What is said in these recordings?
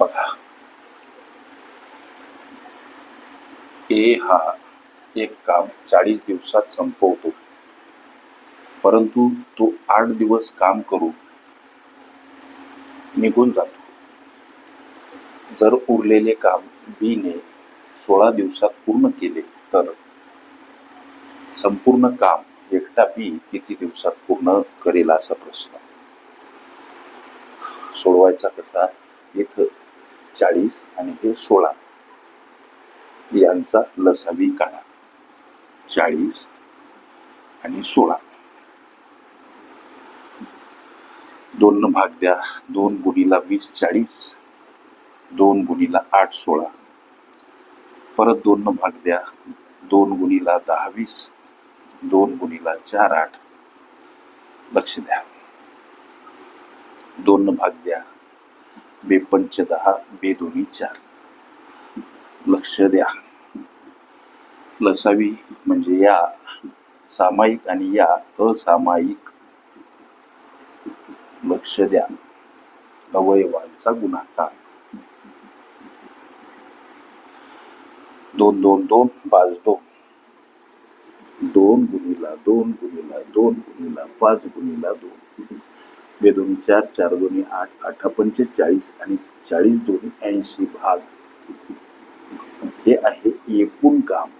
बघा. ए हा एक काम चाळीस दिवसात संपवतो. परंतु तो आठ दिवस काम करून निघून जातो. जर उरलेले काम बी ने सोळा दिवसात पूर्ण केले तर? संपूर्ण काम एकटा बी किती दिवसात पूर्ण करेल असा प्रश्न. सोडवायचा कसा? इथं चाळीस आणि हे सोळा. यांचा लसावी काढा. चाळीस आणि सोळा. दोन भाग द्या. दोन गुणीला वीस चाळीस. दोन गुणीला आठ सोळा. परत दोन भाग द्या. दोन गुणीला दहा वीस. दोन गुणीला चार आठ. लक्ष द्या. दोन भाग द्या. बेपंच दहा बेदोनी चार. लक्ष द्या. लसावी म्हणजे या. सामायिक आणि या असामायिक. लक्ष द्या. अवयवांचा गुणाकार. दोन दोन दोन पाच दोन. दोन गुणीला दोन गुणीला दोन गुणीला पाच गुणीला दोन. बेदोनी चार चार दोन्ही आठ आठ पंचेचाळीस आणि चाळीस दोन्ही ऐंशी भाग. हे आहे एकूण काम.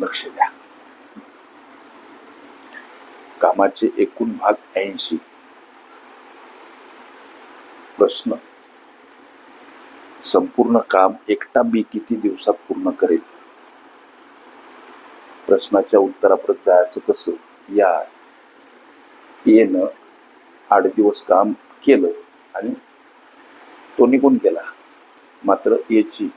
लक्ष द्या. कामाचे एकूण भाग ऐंशी. प्रश्न. संपूर्ण काम एकटा बी किती दिवसात पूर्ण करेल? प्रश्नाच्या उत्तराप्रत जायचं कसं? या येणं आठ दिवस काम केलं आणि तो निघून गेला. मात्र याची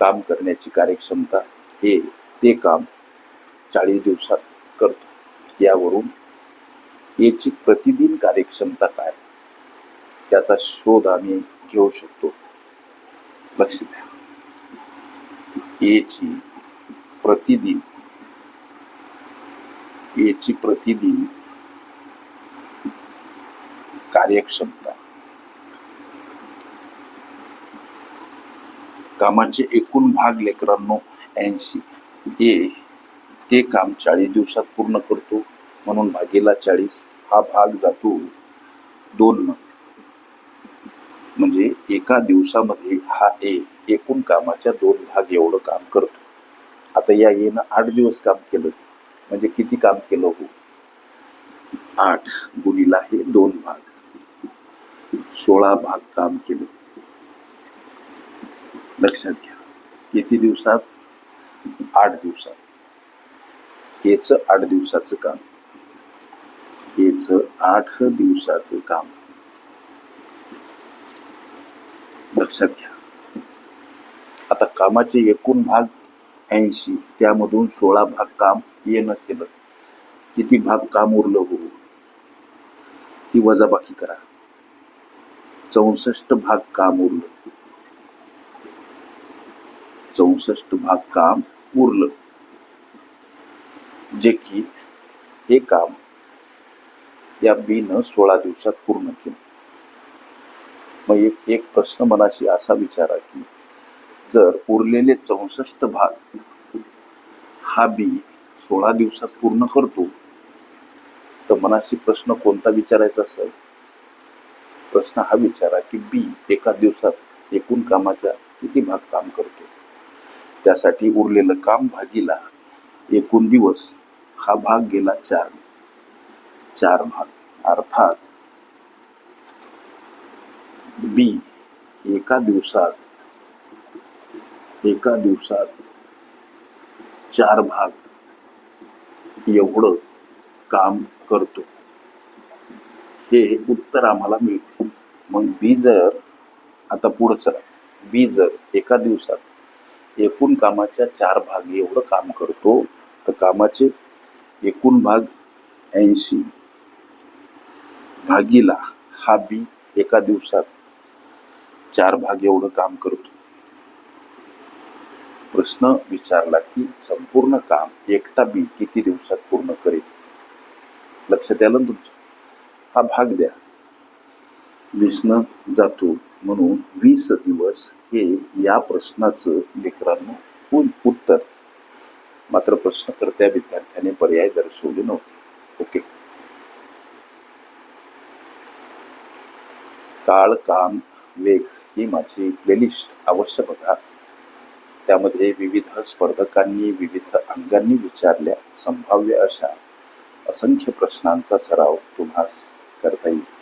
काम करण्याची कार्यक्षमता हे ते काम चाळीस दिवसात करतो. यावरून याची प्रतिदिन कार्यक्षमता काय? याचा शोध आम्ही घेऊ शकतो. लक्ष द्या. याची प्रतिदिन याची प्रतिदिन कार्यक्षमता. कामाचे एकूण भाग लेकरांनो ऐंशी. हे ते काम चाळीस दिवसात पूर्ण करतो म्हणून भागीला चाळीस हा भाग जातो दोन म्हणजे एका दिवसामध्ये हा ए एकूण कामाच्या दोन भाग एवढं काम करतो. आता या येनं आठ दिवस काम केलं. म्हणजे किती काम केलं हो? आठ गुणीला हे दोन भाग. सोळा भाग काम केलं. लक्षात घ्या किती दिवसात? आठ दिवसात. हेच आठ दिवसाचं काम. हेच आठ दिवसाचं काम. लक्षात घ्या. आता कामाचे एकूण भाग ऐंशी त्यामधून सोळा भाग काम येणं केलं. किती भाग काम उरलं हो? ही वजाबाकी करा. चौसष्ट भाग काम उरलं. चौसष्ट भाग काम उरलं. जे की हे काम या बीनं सोळा दिवसात पूर्ण केलं. मग एक एक प्रश्न मनाशी असा विचारा की जर उरलेले चौसष्ट भाग हा बी सोळा दिवसात पूर्ण करतो तर मनाशी प्रश्न कोणता विचारायचा असेल? प्रश्न हा विचारा की बी एका दिवसात एकूण कामाचा किती भाग काम करतो? त्यासाठी उरलेलं काम भागीला एकूण दिवस हा भाग गेला चार. चार भाग. अर्थात बी एका दिवसात एका दिवसात चार भाग एवढं काम करतो. हे उत्तर आम्हाला मिळते. मग बी जर आता पुढं चला. बी जर एका दिवसात एकूण कामाच्या चार भाग एवढं काम करतो तर कामाचे एकूण भाग ऐंशी. भागीला हा बी एका दिवसात चार भाग एवढं काम करतो. प्रश्न विचारला की संपूर्ण काम एकटा बी किती दिवसात पूर्ण करेल? लक्षात आलं ना तुमच्या. हा भाग द्या. विसनं जातो म्हणून वीस दिवस हे या प्रश्नाचं लेकरांना उत्तर? मात्र प्रश्नकर्त्या विद्यार्थ्याने पर्याय दर्शवले नव्हते. ओके. काळ काम वेग ही माझी प्लेलिस्ट अवश्य बघा. त्यामध्ये विविध स्पर्धकांनी विविध अंगांनी विचारल्या संभाव्य अशा असंख्य प्रश्नांचा सराव तुम्हाला करता येईल.